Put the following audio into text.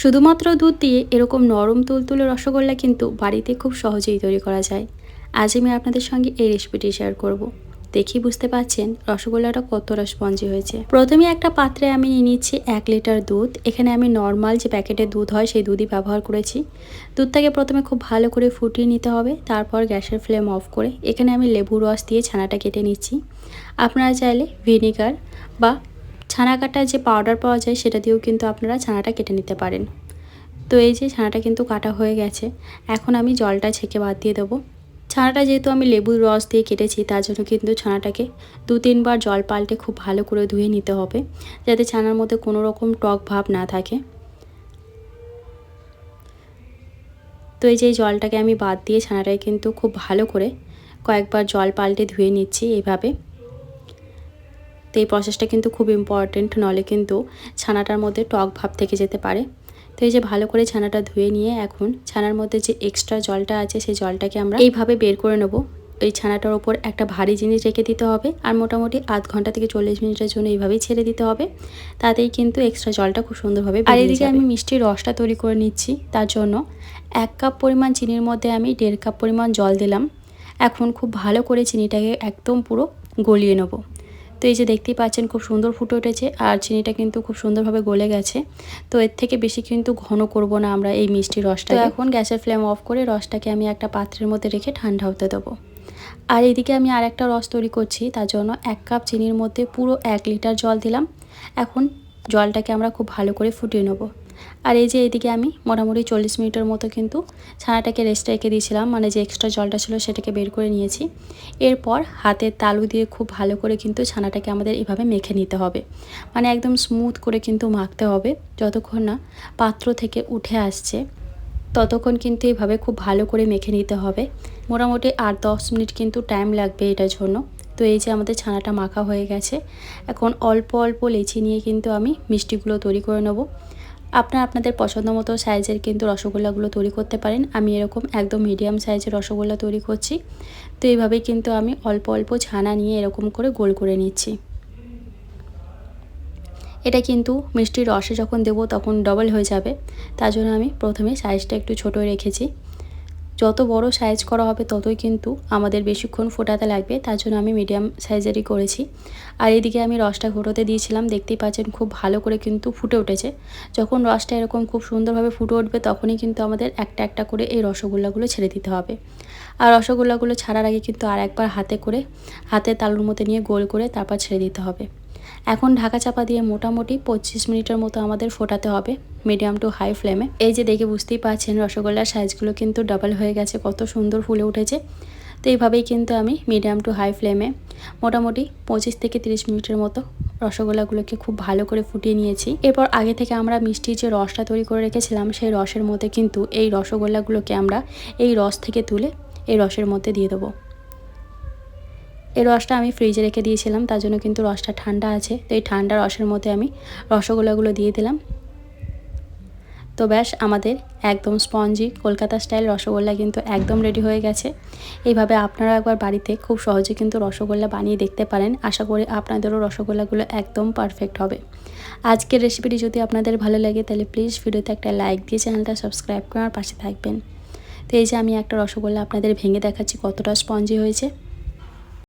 শুধুমাত্র দুধ দিয়ে এরকম নরম তুলতুলে রসগোল্লা কিন্তু বাড়িতে খুব সহজেই তৈরি করা যায়। আজ আমি আপনাদের সঙ্গে এই রেসিপিটি শেয়ার করব। দেখি বুঝতে পাচ্ছেন রসগোল্লাটা কতটা স্পঞ্জি হয়েছে। প্রথমে একটা পাত্রে আমি নিয়ে নিচ্ছি এক লিটার দুধ। এখানে আমি নর্মাল যে প্যাকেটে দুধ হয় সেই দুধই ব্যবহার করেছি। দুধটাকে প্রথমে খুব ভালো করে ফুটিয়ে নিতে হবে, তারপর গ্যাসের ফ্লেম অফ করে এখানে আমি লেবু রস দিয়ে ছানাটা কেটে নিচ্ছি। আপনারা চাইলে ভিনিগার বা ছানা কাটার যে পাউডার পাওয়া যায়, সেটা দিয়েও কিন্তু আপনারা ছানাটা কেটে নিতে পারেন। তো এই যে ছানাটা কিন্তু কাটা হয়ে গেছে, এখন আমি জলটা ছেঁকে বাদ দিয়ে দেবো। ছানাটা যেহেতু আমি লেবুর রস দিয়ে কেটেছি, তার জন্য কিন্তু ছানাটাকে দু তিনবার জল পাল্টে খুব ভালো করে ধুয়ে নিতে হবে, যাতে ছানার মধ্যে কোনো রকম টক ভাব না থাকে। তো এই যে জলটাকে আমি বাদ দিয়ে ছানাটাকে কিন্তু খুব ভালো করে কয়েকবার জল পাল্টে ধুয়ে নিচ্ছি এইভাবে। তো এই প্রসেসটা কিন্তু খুব ইম্পর্টেন্ট নলে কিন্তু ছানাটার মধ্যে টক ভাব থেকে যেতে পারে। তো এই যে ভালো করে ছানাটা ধুয়ে নিয়ে এখন ছানার মধ্যে যে এক্সট্রা জলটা আছে সেই জলটাকে আমরা এইভাবে বের করে নেব। এই ছানাটার ওপর একটা ভারী জিনিস রেখে দিতে হবে আর মোটামুটি আধ ঘণ্টা থেকে চল্লিশ মিনিটের জন্য এইভাবেই ছেড়ে দিতে হবে। তাতেই কিন্তু এক্সট্রা জলটা খুব সুন্দরভাবে আর এদিকে আমি মিষ্টির রসটা তৈরি করে নিচ্ছি তার জন্য। এক কাপ পরিমাণ চিনির মধ্যে আমি দেড় কাপ পরিমাণ জল দিলাম। এখন খুব ভালো করে চিনিটাকে একদম পুরো গলিয়ে নেব। তো এই যে দেখতেই পাচ্ছেন খুব সুন্দর ফুটে উঠেছে আর চিনিটা কিন্তু খুব সুন্দরভাবে গলে গেছে। তো এর থেকে বেশি কিন্তু ঘন করব না আমরা এই মিষ্টি রসটা এখন গ্যাসের ফ্লেম অফ করে রসটাকে আমি একটা পাত্রের মধ্যে রেখে ঠান্ডা হতে দেবো। আর এদিকে আমি আর একটা রস তৈরি করছি তার জন্য এক কাপ চিনির মধ্যে পুরো এক লিটার জল দিলাম। এখন জলটাকে আমরা খুব ভালো করে ফুটিয়ে নেব। আর এই যে এদিকে আমি মোটামুটি চল্লিশ মিনিটের মতো কিন্তু ছানাটাকে রেস্ট রেখে দিয়েছিলাম মানে যে এক্সট্রা জলটা ছিল সেটাকে বের করে নিয়েছি। এরপর হাতের তালু দিয়ে খুব ভালো করে কিন্তু ছানাটাকে আমাদের এভাবে মেখে নিতে হবে। মানে একদম স্মুথ করে কিন্তু মাখতে হবে, যতক্ষণ না পাত্র থেকে উঠে আসছে, ততক্ষণ কিন্তু এইভাবে খুব ভালো করে মেখে নিতে হবে। মোটামুটি আট দশ মিনিট কিন্তু টাইম লাগবে এটার জন্য। তো এই যে আমাদের ছানাটা মাখা হয়ে গেছে, এখন অল্প অল্প লেচি নিয়ে কিন্তু আমি মিষ্টিগুলো তৈরি করে নেব। আপনারা আপনাদের পছন্দ মতো সাইজের কিন্তু রসগোল্লাগুলো তৈরি করতে পারেন। আমি এরকম একদম মিডিয়াম সাইজের রসগোল্লা তৈরি করছি। তো এইভাবেই কিন্তু আমি অল্প অল্প ছানা নিয়ে এরকম করে গোল করে নিচ্ছি। এটা কিন্তু মিষ্টির রসে যখন দেব তখন ডবল হয়ে যাবে। তার জন্য আমি প্রথমে সাইজটা একটু ছোটো রেখেছি। যত বড় সাইজ করা হবে ততই কিন্তু আমাদের বেশিক্ষণ ফোটাতে লাগবে, তার জন্য আমি মিডিয়াম সাইজেরই করেছি। আর এদিকে আমি রসটা ঘোটোতে দিয়েছিলাম, দেখতেই পাচ্ছেন খুব ভালো করে কিন্তু ফুটে উঠেছে। যখন রসটা এরকম খুব সুন্দরভাবে ফুটে উঠবে, তখনই কিন্তু আমাদের একটা একটা করে এই রসগোল্লাগুলো ছেড়ে দিতে হবে। আর রসগোল্লাগুলো ছাড়ার আগে কিন্তু আর একবার হাতে করে, হাতে তালুর মতো নিয়ে গোল করে তারপর ছেড়ে দিতে হবে। এখন ঢাকা চাপা দিয়ে মোটামুটি পঁচিশ মিনিটের মতো আমাদের ফোটাতে হবে মিডিয়াম টু হাই ফ্লেমে এই যে দেখে বুঝতেই পারছেন, রসগোল্লার সাইজগুলো কিন্তু ডাবল হয়ে গেছে, কত সুন্দর ফুলে উঠেছে। তো এইভাবেই কিন্তু আমি মিডিয়াম টু হাই ফ্লেমে মোটামুটি পঁচিশ থেকে তিরিশ মিনিটের মতো রসগোল্লাগুলোকে খুব ভালো করে ফুটিয়ে নিয়েছি। এরপর আগে থেকে আমরা মিষ্টির যে রসটা তৈরি করে রেখেছিলাম, সেই রসের মধ্যে কিন্তু এই রসগোল্লাগুলোকে আমরা এই রস থেকে তুলে এই রসের মধ্যে দিয়ে দেবো। এই রসটা আমি ফ্রিজে রেখে দিয়েছিলাম, তার জন্য কিন্তু রসটা ঠান্ডা আছে। তো এই ঠান্ডা রসের মধ্যে আমি রসগোল্লাগুলো দিয়ে দিলাম। তো ব্যাস, আমাদের একদম স্পঞ্জি কলকাতা স্টাইল রসগোল্লা কিন্তু একদম রেডি হয়ে গেছে। এইভাবে আপনারা একবার বাড়িতে খুব সহজে কিন্তু রসগোল্লা বানিয়ে দেখতে পারেন। আশা করি আপনাদেরও রসগোল্লাগুলো একদম পারফেক্ট হবে। আজকের রেসিপিটি যদি আপনাদের ভালো লাগে, তাহলে প্লিজ ভিডিওতে একটা লাইক দিয়ে চ্যানেলটা সাবস্ক্রাইব করার পাশে থাকবেন। তো এই যে আমি একটা রসগোল্লা আপনাদের ভেঙে দেখাচ্ছি কতটা স্পঞ্জি হয়েছে।